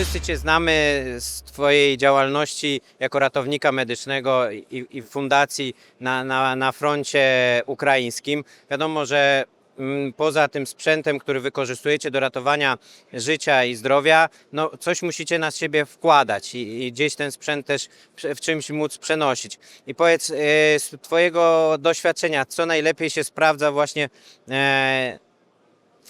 Wszyscy Cię znamy z Twojej działalności jako ratownika medycznego i, i fundacji na, na, na froncie ukraińskim. Wiadomo, że mm, poza tym sprzętem, który wykorzystujecie do ratowania życia i zdrowia, no coś musicie na siebie wkładać i, i gdzieś ten sprzęt też w czymś móc przenosić. I powiedz e, z Twojego doświadczenia, co najlepiej się sprawdza właśnie e,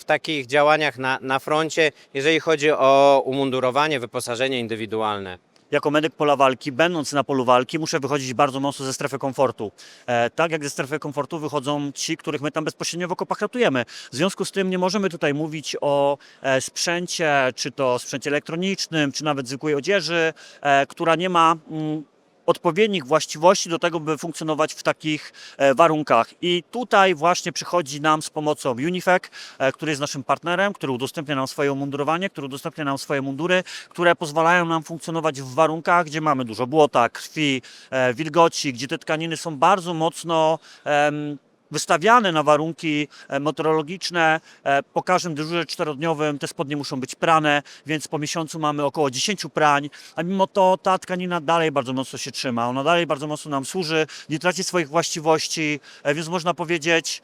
w takich działaniach na, na froncie, jeżeli chodzi o umundurowanie, wyposażenie indywidualne. jako medyk pola walki, będąc na polu walki, muszę wychodzić bardzo mocno ze strefy komfortu. E, tak jak ze strefy komfortu wychodzą ci, których my tam bezpośrednio w okopach ratujemy. W związku z tym nie możemy tutaj mówić o e, sprzęcie, czy to sprzęcie elektronicznym, czy nawet zwykłej odzieży, e, która nie ma mm, odpowiednich właściwości do tego, by funkcjonować w takich e, warunkach. I tutaj właśnie przychodzi nam z pomocą Unifec, e, który jest naszym partnerem, który udostępnia nam swoje umundurowanie, który udostępnia nam swoje mundury, które pozwalają nam funkcjonować w warunkach, gdzie mamy dużo błota, krwi, e, wilgoci, gdzie te tkaniny są bardzo mocno wystawiane na warunki e, meteorologiczne. E, Po każdym dyżurze czterodniowym te spodnie muszą być prane, więc po miesiącu mamy około 10 prań, a mimo to ta tkanina dalej bardzo mocno się trzyma. Ona dalej bardzo mocno nam służy, nie traci swoich właściwości, e, więc można powiedzieć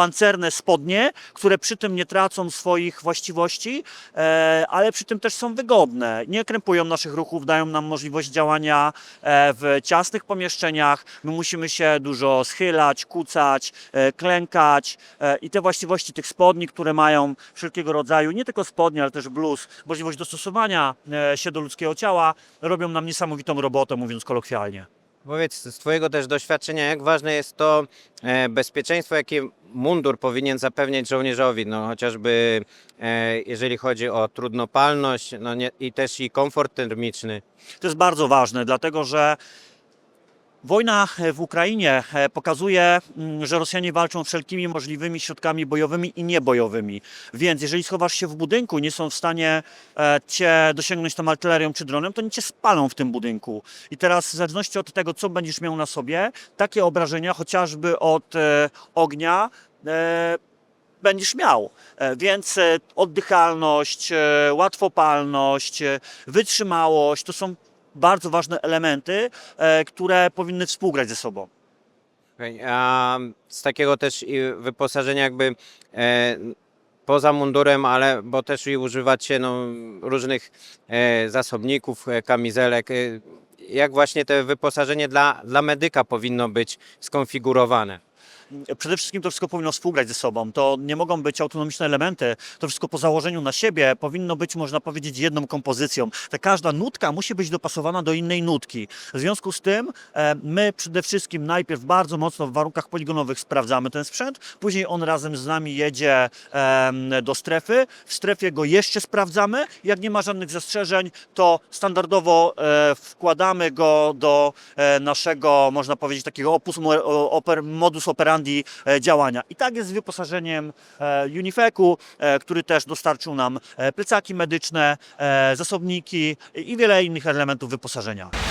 pancerne spodnie, które przy tym nie tracą swoich właściwości, e, ale przy tym też są wygodne. Nie krępują naszych ruchów, dają nam możliwość działania e, w ciasnych pomieszczeniach. My musimy się dużo schylać, kucać, e, klękać i te właściwości tych spodni, które mają wszelkiego rodzaju, nie tylko spodnie, ale też bluz, możliwość dostosowania się do ludzkiego ciała, robią nam niesamowitą robotę, mówiąc kolokwialnie. Powiedz z Twojego też doświadczenia, jak ważne jest to bezpieczeństwo, jakie mundur powinien zapewniać żołnierzowi, no chociażby e, jeżeli chodzi o trudnopalność no nie, i też i komfort termiczny. To jest bardzo ważne, dlatego że wojna w Ukrainie e, pokazuje, mm, że Rosjanie walczą wszelkimi możliwymi środkami bojowymi i niebojowymi. Więc jeżeli schowasz się w budynku i nie są w stanie e, cię dosięgnąć tą artylerią czy dronem, to oni cię spalą w tym budynku. I teraz w zależności od tego, co będziesz miał na sobie, takie obrażenia chociażby od e, ognia e, będziesz miał. E, Więc e, oddychalność, e, łatwopalność, e, wytrzymałość to są bardzo ważne elementy, e, które powinny współgrać ze sobą. A z takiego też wyposażenia jakby e, poza mundurem, ale bo też i używacie no, różnych e, zasobników, e, kamizelek. E, jak właśnie te wyposażenie dla, dla medyka powinno być skonfigurowane? Przede wszystkim to wszystko powinno współgrać ze sobą. To nie mogą być autonomiczne elementy. To wszystko po założeniu na siebie powinno być, można powiedzieć, jedną kompozycją. Ta każda nutka musi być dopasowana do innej nutki. W związku z tym e, my przede wszystkim najpierw bardzo mocno w warunkach poligonowych sprawdzamy ten sprzęt, później on razem z nami jedzie do strefy. W strefie go jeszcze sprawdzamy. Jak nie ma żadnych zastrzeżeń, to standardowo e, wkładamy go do e, naszego, można powiedzieć, takiego opus, oper, modus operandi e, działania. I tak jest z wyposażeniem e, Unifecu, e, który też dostarczył nam plecaki medyczne, zasobniki i wiele innych elementów wyposażenia.